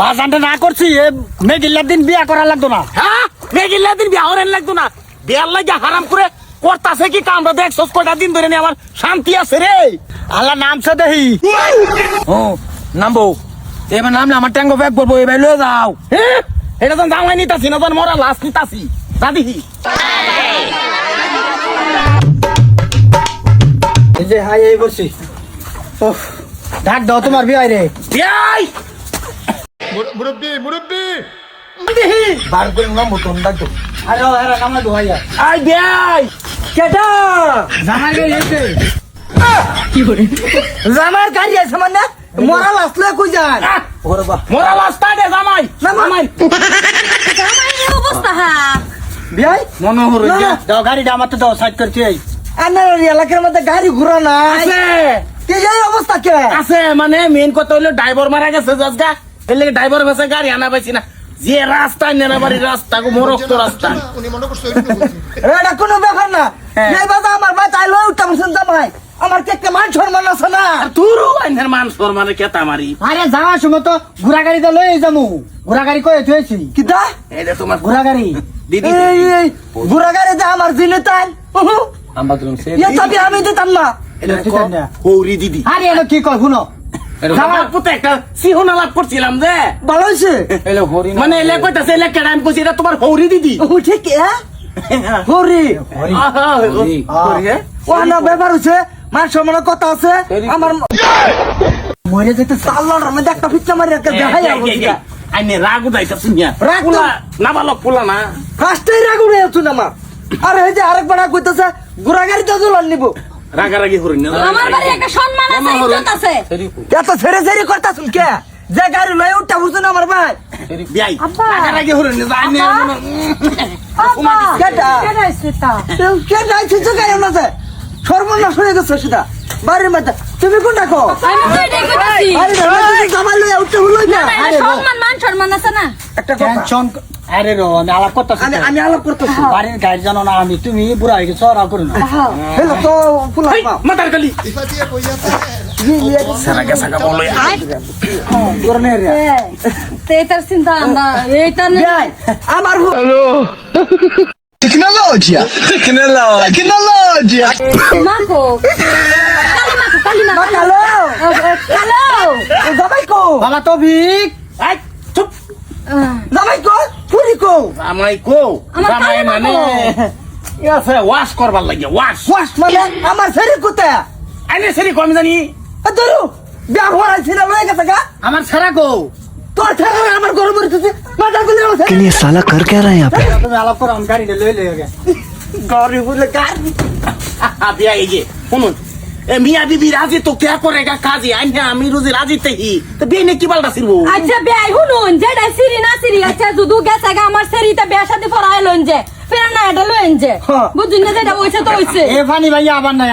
বাজানটা না করছি এ মেঘিল্লার দিন বিয়া করা লাগতো না। হ্যাঁ? মেঘিল্লা দিন বিয়া হরেন লাগতো না। বিয়ার লাগে হারাম করে করতাছে কি কামটা দেখছস কয়টা দিন ধরে নি আমার শান্তি আছে রে। আল্লাহ নামছে দেহি। ও নামবো এবার নামলে আমার ট্যাঙ্গো ব্যাগ করব এবার লয়ে যাও। হ্যাঁ এটা তো জামাই নিতাছি না তোর মরা লাশ নিতাছি। দেখি। এই যে হাই এই বসছি ওহ, ডাক দাও তোমার বিয়াই রে। বিয়াই মুরব্বী মুরব্বী! বার করে নাম মতন ডাক আরে ও আরে কামলা দো ভাইয়া আই বিয়াই কেটা? জামাই গে এসে জামার গাড়ি আছে মানে? মরাল আসলে কই যান ওরে বাহ। মরা লাশটা দে জামাই। জামাই। জামাইয়ের অবস্থা? হা বিয়াই মনোহর না, না। দাও গাড়িটা আমার তো দাও সাইড করছি এই? আপনার এলাকার মধ্যে গাড়ি ঘোরা নাই আছে। কে এই অবস্থা কে? আছে মানে মেন কথা হইল ড্রাইভার মারা গেছে জাজগা। এর লাগে ড্রাইভার বেসে গাড়ি আনা পাইছি না। যে রাস্তা নেনা বাড়ির রাস্তা। গো মরক্ত রাস্তা উনি মনে করছে এটা কোনো ব্যাপার না। হ্যাঁ। এই বাবা আমার ভাই তাই লই উঠতাম শুনতাম ভাই আমার কে কে মান সম্মান আছে না? আর তুরু আইনের মান সম্মানে কেতা মারি। আরে যাওয়ার সময় তো ঘোড়া গাড়িতে লয়ে যাব। ঘোড়া গাড়ি কয়ে থুয়েছি কিতা? এই যে তোমার ঘোড়া গাড়ি দিদি বুড়া গাড়িতে আমার জিনে তাই চাবি আমি দিতাম না। এটা দিদি। আরে এলো কি কয় শুনো। তোমার হৌরি দিদি। ঠিক হরি। ব্যাপার হচ্ছে কথা আছে আমার মরে যেতে একটা মারি একটা দেখাই রাগ শুনিয়া। রাগ না ভালো পুলা না। ফার্স্টেই রাগ উড়ে না আর এই যে আরেক বেড়া কইতেছে ঘোড়া গাড়িতে দুলান নিব। রাগারাগি না। আমার বাড়ি একটা সম্মান আছে ইজ্জত আছে। এত ছেড়ে ছেড়ে করতেছুন কে? যে গাড়ি লয়ে না আমার ভাই? বিয়াই রাগারাগি হরিণ না আপা কেটা? কেডা? আইছে তা কে যাইছিস তো গাড়ি আছে? সর্বনাশ হয়ে গেছে সেটা বাড়ির মধ্যে। তুমি কোন কো আমি কইতাছি। আরে তুমি লয়ে উঠতে হলো না না, এটা সম্মান মান সম্মান আছে না একটা টেনশন আরে রো আমি আলাপ করতেছি আমি আমি আলাপ করতেছি। বাড়ির গাড়ি জানো না আমি তুমি বুড়া হয়ে গেছো ওরা করো না হেলো তো ফুলা হেই, মাথার কালি ইফা দিয়ে কই আছে সারা গেছা কা বলো। করনে রে। তে এটার চিন্তা আমরা এইটা না ভাই আমার হু- Tecnologia! Tecnologia! Tecnologia! মাকো কালি মাকো কালি মা মাকো কালো। হ্যালো ও জামাই কো। বাবা তো ভিক এই চুপ জামাই কো পুরি কো জামাই কো আমার জামাই কালি মানে মাকো। ইয়াছে ওয়াশ করবার লাগে ওয়াশ ওয়াস মানে আমার শরীর কোথায় আইনে সেরি কম জানি ধরু বিয়া হওয়ার ছিল লয়ে গেছে গা আমার ছাড়া গো তোর ছেলে আমার গরম মরিতেছে মাথা গুলি আমার लेकिन ये साला कर क्या रहा है यहाँ पे তুমি আলাপ করো আমি গাড়িটা লয়ে লয়ে গে গরিব বলে গাড়ি বিয়া এই যে শুনুন এ মিয়া বিবি রাজি তো কে করেগা কাজে? আইনে আমি রোজি রাজি তেহি তো নিয়ে কি বালটা ছিড়বো? আচ্ছা বেআই যে যেটা সিরি না সিরি আচ্ছা যদু গেছে গা আমার সেরিতে বে সাথে পড়ায় লইন যে ফের না এটা লইন যে। হ্যাঁ। বুঝুন না যেটা হইছে তো হইছে। এ ফানি ভাই আবার নাই